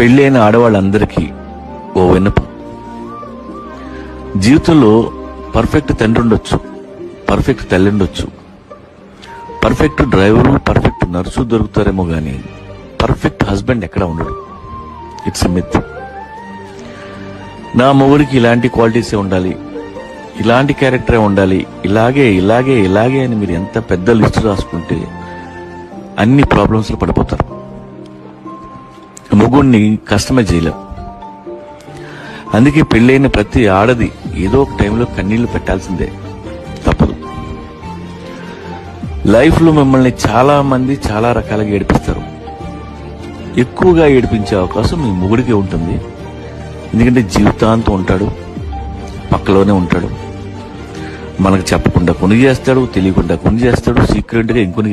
పెళ్ళైన ఆడవాళ్ళందరికీ ఓ విన్నపం. జీవితంలో పర్ఫెక్ట్ తండ్రి ఉండొచ్చు పర్ఫెక్ట్ తల్లి ఉండొచ్చు పర్ఫెక్ట్ డ్రైవరు పర్ఫెక్ట్ నర్సు దొరుకుతారేమో కానీ పర్ఫెక్ట్ హస్బెండ్ ఎక్కడ ఉండడు. It's myth. నా మొగుడికి ఇలాంటి క్వాలిటీసే ఉండాలి ఇలాంటి క్యారెక్టరే ఉండాలి ఇలాగే ఇలాగే ఇలాగే అని మీరు ఎంత పెద్ద లిస్ట్ రాసుకుంటే అన్ని ప్రాబ్లమ్స్లో పడిపోతారు. మొగుడిని కష్టమే చేయలేం అందుకే పెళ్ళైన ప్రతి ఆడది ఏదో ఒక టైంలో కన్నీళ్ళు పెట్టాల్సిందే. తప్పదు. లైఫ్లో మిమ్మల్ని చాలా మంది చాలా రకాలుగా ఏడిపిస్తారు. ఎక్కువగా ఏడిపించే అవకాశం మీ మొగుడికే ఉంటుంది. ఎందుకంటే జీవితాంతం ఉంటాడు. పక్కలోనే ఉంటాడు. మనకు చెప్పకుండా కొని చేస్తాడు తెలియకుండా కొని చేస్తాడు సీక్రెట్గా ఇంకొని